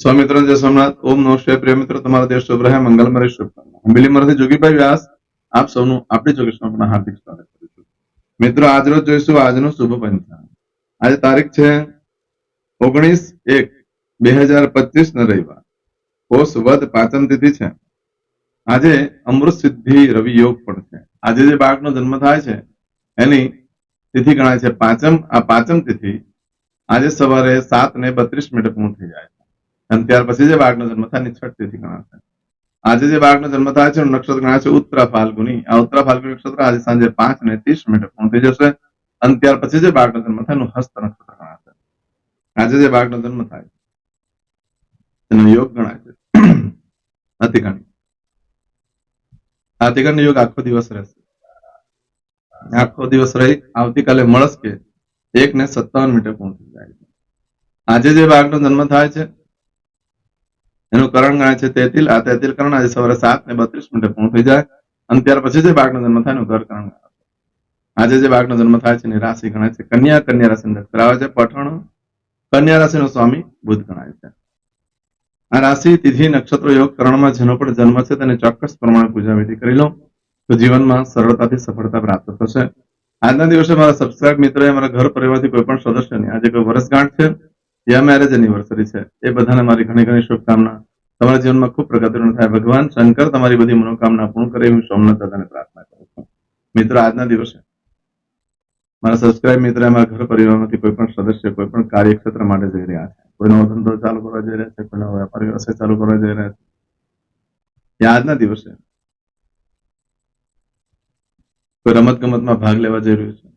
સ્વામિત્ર જય સોમનાથ. ઓમ નો શિવાય. પ્રિય મિત્રો, તમારા દેશ શુભ રહે, મંગલમય શુભકામના હંબેલી મરથી જોગીભાઈ વ્યાસ. આપ સૌનું આપણી જોગેશમાં હાર્દિક સ્વાગત કરું છું. મિત્રો આજરોજ જોઈશું આજનું શુભ પંચાંગ આજે તારીખ છે ઓગણીસ એક બે હજાર પચીસ ન રવિવાર. પોષ વધ પાંચમ તિથિ છે. આજે અમૃત સિદ્ધિ રવિ યોગ પણ છે. આજે જે બાળકનો જન્મ થાય છે, એની તિથિ ગણાય છે પાંચમ. આ પાંચમ તિથિ આજે સવારે સાત ને બત્રીસ મિનિટ પૂર્ણ થઈ જાય છે. અને ત્યાર પછી જે બાળકનો જન્મ થાય તિથિ ગણાશે આજે જે બાળકનો જન્મ થાય છે નક્ષત્ર ગણાય છે ઉત્તરા ફાલ્ગુની. આ ઉત્તરા ફાલ્ગુની નક્ષત્ર આજે સાંજે પાંચ ને ત્રીસ મિનિટે પૂર્ણ થઈ જશે. અને ત્યાર પછી જે બાળકનો જન્મ થાય એનું હસ્ત નક્ષત્ર ગણાશે આજે જે બાળકનો જન્મ થાય એનો યોગ ગણાય છે. અતિકણ અતિકણ યોગ આખો દિવસ રહેશે. આખો દિવસ રહી, આવતીકાલે મળસ કે એક ને સત્તાવન મિનિટે પહોંચી જાય છે. આજે જે બાળકનો જન્મ થાય છે એનું કરણ ગણાય છે તેતિલ. આ તેતિલ કરણ આજે સવારે સાત ને બત્રીસ મિનિટે પૂર્ણ થઈ જાય અને ત્યાર પછી જે બાળકનો જન્મ થાય એનું ઘર કરણ આજે જે બાળકનો જન્મ થાય છે એની રાશિ ગણાય છે. કન્યા કન્યા રાશિ આવે છે. પઠણ, કન્યા રાશિનો સ્વામી બુધ ગણાય છે. આ રાશિ, તિથિ, નક્ષત્ર, યોગ કરણમાં જેનો પણ જન્મ છે તેને ચોક્કસ પ્રમાણે પૂજા વિધિ કરી લો. તો જીવનમાં સરળતાથી સફળતા પ્રાપ્ત થશે. આજના દિવસે મારા સબસ્ક્રાઇબ મિત્રોએ, મારા ઘર પરિવારથી કોઈ પણ સદસ્યની આજે કોઈ વર્ષગાંઠ છે? યા મેરેજ એનિવર્સરી છે, એ બધાને મારી ઘણી ઘણી શુભકામના. તમારા જીવનમાં ખૂબ પ્રગતિનું થાય. ભગવાન શંકર તમારી બધી મનોકામના પૂર્ણ કરે હું સોમનાથ દાદાને પ્રાર્થના કરું છું. મિત્રો, આજના દિવસે મારા સબસ્ક્રાઇબ મિત્ર, અમારા ઘર પરિવારમાંથી કોઈ પણ સદસ્ય કોઈ પણ કાર્યક્ષેત્ર માટે જઈ રહ્યા છે. કોઈનો ધંધો ચાલુ કરવા જઈ રહ્યા છે, કોઈનો વેપાર વ્યવસાય ચાલુ કરવા જઈ રહ્યા છે. એ આજના દિવસે કોઈ રમત ગમતમાં ભાગ લેવા જઈ રહ્યું છે.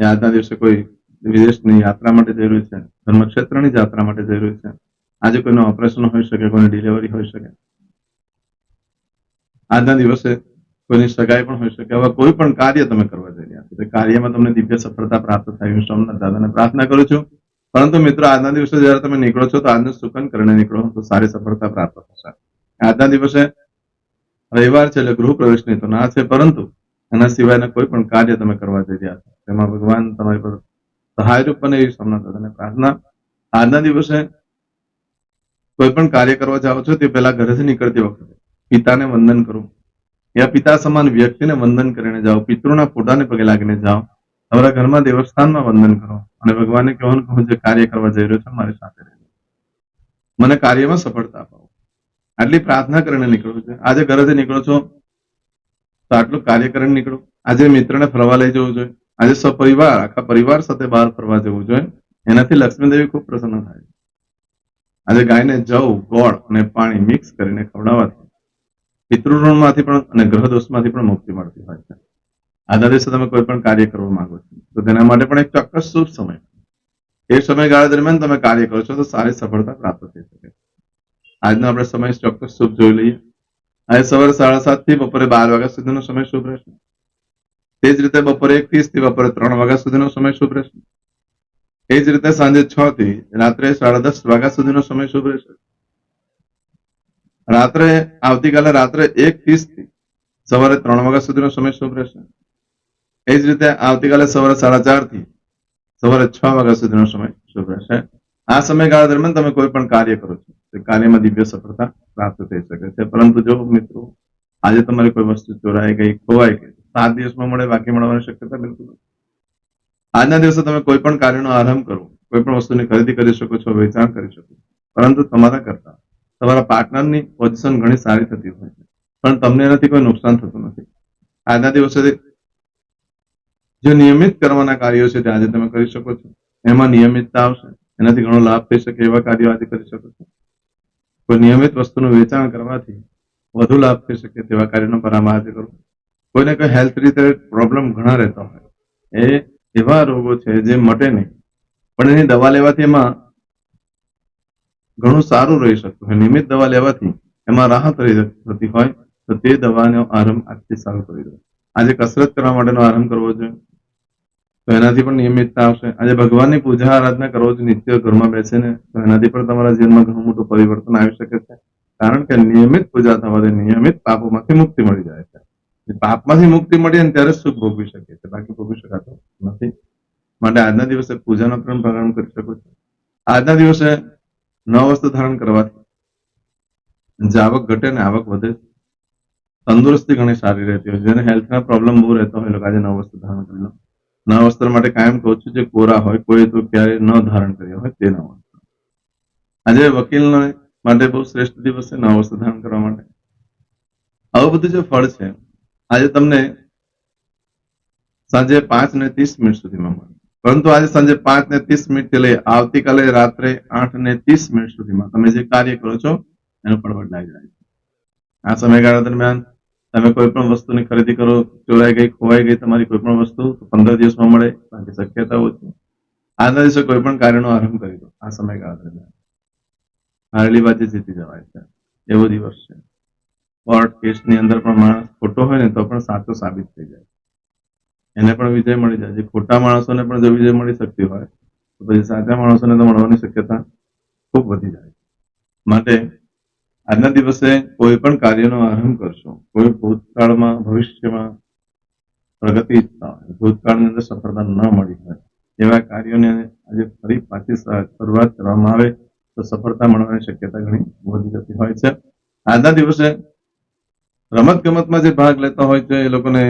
એ આજના દિવસે કોઈ વિદેશની યાત્રા માટે જઈ રહ્યું છે, ધર્મક્ષેત્રની યાત્રા માટે જઈ રહ્યું છે. આજે કોઈનું ઓપરેશન હોઈ શકે, કોઈની ડિલિવરી હોઈ શકે. આજના દિવસે કોઈની સગાઈ પણ હોઈ શકે. હવે કોઈ પણ કાર્ય તમે કરવા જઈ રહ્યા છો. કાર્યમાં તમને દિવ્ય સફળતા પ્રાપ્ત થાય. સોમનાથ દાદાને પ્રાર્થના કરું છું. પરંતુ મિત્રો, આજના દિવસે જયારે તમે નીકળો છો, તો આજનું સુકન કરીને નીકળો, તો સારી સફળતા પ્રાપ્ત થશે. આજના દિવસે રવિવાર છે એટલે ગૃહ પ્રવેશની તો ના છે, પરંતુ એના સિવાયના કોઈ પણ કાર્ય તમે કરવા જઈ રહ્યા છો. તેમાં ભગવાન તમારી પર સહાયરૂપ બને એવી સોમનાથ દાદાને પ્રાર્થના આજના દિવસે કોઈ પણ કાર્ય કરવા જાઓ છો તે પહેલા ઘરેથી નીકળતી વખતે પિતાને વંદન કરો. યા પિતા સમાન વ્યક્તિને વંદન કરીને જાઓ. પિતૃના ફોટાને પગે લાગીને જાઓ. તમારા ઘરમાં દેવસ્થાનમાં વંદન કરો. અને ભગવાનને કહેવાનું કે હું જે કાર્ય કરવા જઈ રહ્યો છું, મારી સાથે રહેજો. મને કાર્યમાં સફળતા અપાવો. આટલી પ્રાર્થના કરીને નીકળો છે. આજે ઘરેથી નીકળો છો તો આટલું કાર્ય કરીને નીકળો. આજે મિત્રને ફરવા લઈ જવું જોઈએ. આજે સપરિવાર, આખા પરિવાર સાથે બહાર ફરવા જવું જોઈએ. એનાથી લક્ષ્મીદેવી ખૂબ પ્રસન્ન થાય છે. આજે ગાયને જવ, ગોળ અને પાણી મિક્સ કરીને ખવડાવવાથી પિતૃઋણમાંથી પણ અને ગ્રહ દોષમાંથી પણ મુક્તિ મળતી હોય છે. આજના દિવસે તમે કોઈ પણ કાર્ય કરવા માંગો છો, તો તેના માટે પણ એક ચોક્કસ શુભ સમય. એ સમયગાળા દરમિયાન તમે કાર્ય કરો છો, તો સારી સફળતા પ્રાપ્ત થઈ શકે. આજનો આપણે સમય ચોક્કસ શુભ જોઈ લઈએ. આજે સવારે સાડા સાતથી બપોરે બાર વાગ્યા સુધીનો સમય શુભ રહેશે. તે જ રીતે બપોરે એક ત્રીસથી બપોરે ત્રણ વાગ્યા સુધીનો સમય શુભ રહેશે. એ જ રીતે સાંજે છ થી રાત્રે સાડા દસ વાગ્યા સુધીનો સમય શુભ રહેશે. રાત્રે, આવતીકાલે રાત્રે એક ત્રીસથી સવારે ત્રણ વાગ્યા સુધીનો સમય શુભ રહેશે. એ જ રીતે આવતીકાલે સવારે સાડા ચારથી સવારે છ વાગ્યા સુધીનો સમય શુભ રહેશે. આ સમયગાળા દરમિયાન તમે કોઈ પણ કાર્ય કરો છો. તે કાર્યમાં દિવ્ય સફળતા પ્રાપ્ત થઈ શકે છે. પરંતુ જો મિત્રો, આજે તમારી કોઈ વસ્તુ ચોરાઈ ગઈ, ખોવાઈ ગઈ સાત દિવસમાં મળે, બાકી મળવાની શક્યતા બિલકુલ આજના દિવસે તમે કોઈ પણ કાર્યનો આરંભ કરો, કોઈ પણ વસ્તુની ખરીદી કરી શકો છો, વેચાણ કરી શકો પરંતુ તમારા કરતા તમારા પાર્ટનરની પોઝિશન ઘણી સારી થતી હોય છે. પણ તમને એનાથી કોઈ નુકસાન થતું નથી. આજના દિવસે જે નિયમિત કરવાના કાર્યો છે તે આજે તમે કરી શકો છો. એમાં નિયમિતતા આવશે. એનાથી ઘણો લાભ થઈ શકે એવા કાર્યો આજે કરી શકો છો. કોઈ નિયમિત વસ્તુનું વેચાણ કરવાથી વધુ લાભ થઈ શકે તેવા કાર્યનો પરામર્શ આજે કરો. કોઈને કોઈ હેલ્થ રીતે પ્રોબ્લેમ ઘણા રહેતા હોય. એ એવા રોગો છે જે મટે નહીં. પણ એની દવા લેવાથી એમાં ઘણું સારું રહી શકતું હોય. નિયમિત દવા લેવાથી એમાં રાહત રહી થતી હોય, તો તે દવાનો આરંભ આજથી સારું કરી દો. આજે કસરત કરવા માટેનો આરંભ કરવો જોઈએ. તો એનાથી પણ નિયમિતતા આવશે. આજે ભગવાનની પૂજા આરાધના કરવો જોઈએ. નિત્ય ઘરમાં બેસીને તો એનાથી પણ તમારા જીવનમાં ઘણું મોટું પરિવર્તન આવી શકે છે. કારણ કે નિયમિત પૂજા થવાથી નિયમિત પાપોમાંથી મુક્તિ મળી જાય છે. પાપમાંથી મુક્તિ મળી અને ત્યારે સુખ ભોગવી શકીએ છીએ બાકી ભોગવી શકાતો નથી. માટે આજના દિવસે પૂજાનો પણ પ્રારંભ કરી શકો છો. આજના દિવસે નવ વસ્તુ ધારણ કરવાથી જે આવક ઘટે ને આવક વધે. તંદુરસ્તી ઘણી સારી રહેતી હોય જેને હેલ્થના પ્રોબ્લેમ બહુ રહેતો હોય લોકો આજે નવ વસ્તુ ધારણ કરી લો. નવ વસ્ત્ર માટે કાયમ કહું છું, જે કોરા હોય, કોઈ તો ક્યારેય ન ધારણ કર્યા હોય તે નવ વસ્ત્ર આજે વકીલને માટે બહુ શ્રેષ્ઠ દિવસ છે નવ વસ્ત્ર ધારણ કરવા માટે. આવું બધું જે ફળ છે આજે તમને સાંજે પાંચ ને ત્રીસ મિનિટ સુધીમાં મળે. પરંતુ આજે સાંજે પાંચ ને ત્રીસ મિનિટથી લઈ આવતીકાલે રાત્રે આઠ ને ત્રીસ મિનિટ સુધીમાં તમે જે કાર્ય કરો છો, એનો પણ બદલાઈ જાય આ સમયગાળા દરમિયાન તમે કોઈ પણ વસ્તુની ખરીદી કરો, ચોરાઈ ગઈ, ખોવાઈ ગઈ તમારી કોઈ પણ વસ્તુ પંદર દિવસમાં મળે બાકી શક્યતા ઓછી. આજના દિવસે કોઈ પણ કાર્યનો આરંભ કરી દો, આ સમયગાળા દરમિયાન. હારેલી બાજુ જીતી જવાય છે. એવો દિવસ છે. કોર્ટ કેસની અંદર પણ માણસ ખોટો હોય ને તો પણ સાચો સાબિત થઈ જાય. એને પણ વિજય મળી જાય. છે ખોટા માણસોને પણ જો વિજય મળી શકતી હોય, તો પછી સાચા માણસોને તો મળવાની શક્યતા ખૂબ વધી જાય માટે આજના દિવસે કોઈ પણ કાર્યનો આરંભ કરશો, કોઈ ભૂતકાળમાં, ભવિષ્યમાં પ્રગતિ ઈચ્છતા હોય, ભૂતકાળની અંદર સફળતા ન મળી હોય, એવા કાર્યોને આજે ફરી પાછી શરૂઆત કરવામાં આવે તો સફળતા મળવાની શક્યતા ઘણી વધી જતી હોય છે. આજના દિવસે રમત ગમતમાં જે ભાગ લેતા હોય છે, એ લોકોને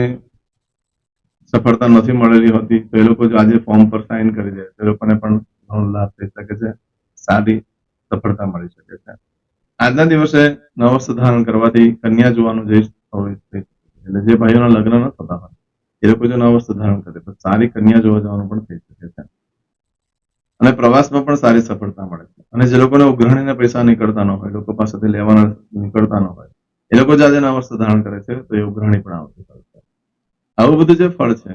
સફળતા નથી મળેલી હોતી. તો એ લોકો જો આજે ફોર્મ પર સાઇન કરી દે તો એ લોકોને પણ ઘણો લાભ થઈ શકે છે. સારી સફળતા મળી શકે છે. આજના દિવસે નવ ધારણ કરવાથી કન્યા જોવાનું જે હોય એટલે જે ભાઈઓના લગ્ન ન થતા હોય, એ લોકો જો નવ ધારણ કરે. તો સારી કન્યા જોવા જવાનું પણ થઈ શકે છે. અને પ્રવાસમાં પણ સારી સફળતા મળે છે. અને જે લોકોને ઉઘરાણીના પૈસા નીકળતા ન હોય, લોકો પાસેથી લેવાના નીકળતા ન હોય એ લોકો જ આજે નવ ધારણ કરે છે, તો એ ઉઘરાણી પણ આવતી છે. આવું બધું જે ફળ છે,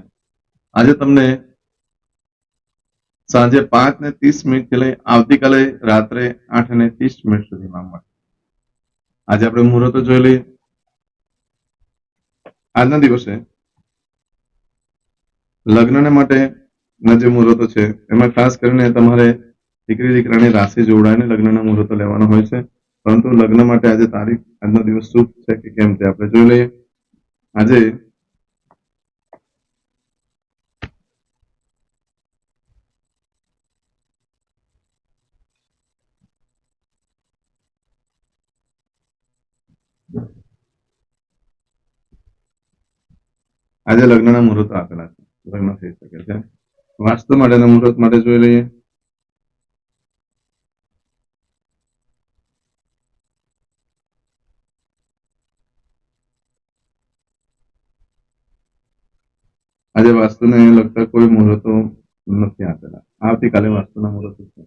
આજે તમને સાંજે પાંચ ને ત્રીસ મિનિટથી લઈ આવતીકાલે રાત્રે આઠ ને ત્રીસ મિનિટ સુધીમાં મળે આજે આપણે મુહૂર્તો જોઈ લઈએ. આજના દિવસે લગ્નને માટે ના જે મુહૂર્તો છે, એમાં ખાસ કરીને તમારે દીકરી દીકરાની રાશિ જોડાઈને લગ્નના મુહૂર્તો લેવાનો હોય છે. પરંતુ લગ્ન માટે આજે તારીખ આજનો દિવસ શુભ છે કે કેમ છે? આપણે જોઈ લઈએ. આજે આજે લગ્નના મુહૂર્ત આપેલા છે. લગ્ન થઈ શકે છે. વાસ્તુ માટેના મુહૂર્ત માટે જોઈ લઈએ. આજે વાસ્તુને લગતા કોઈ મુહૂર્તો નથી આપેલા. આવતીકાલે વાસ્તુના મુહૂર્તો છે.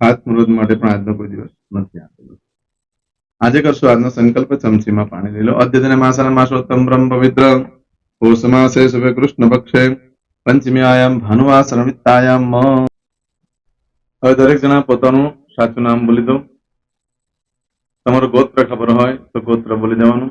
ખાસ મુહૂર્ત માટે પણ આજનો કોઈ દિવસ નથી આપેલો. આજે કરશો આજનો સંકલ્પ ચમચીમાં પાણી લઈ લો. અદ્યતન માસાના માસોત્તમ બ્રહ્મ પવિત્ર. પોષ માસે શુભે કૃષ્ણ પક્ષે. પંચમીયાયામ ભાનુવાસન વિત્તાયામ હવે દરેક જણા પોતાનું સાચું નામ બોલી દો. તમારો ગોત્ર ખબર હોય તો ગોત્ર બોલી દેવાનું.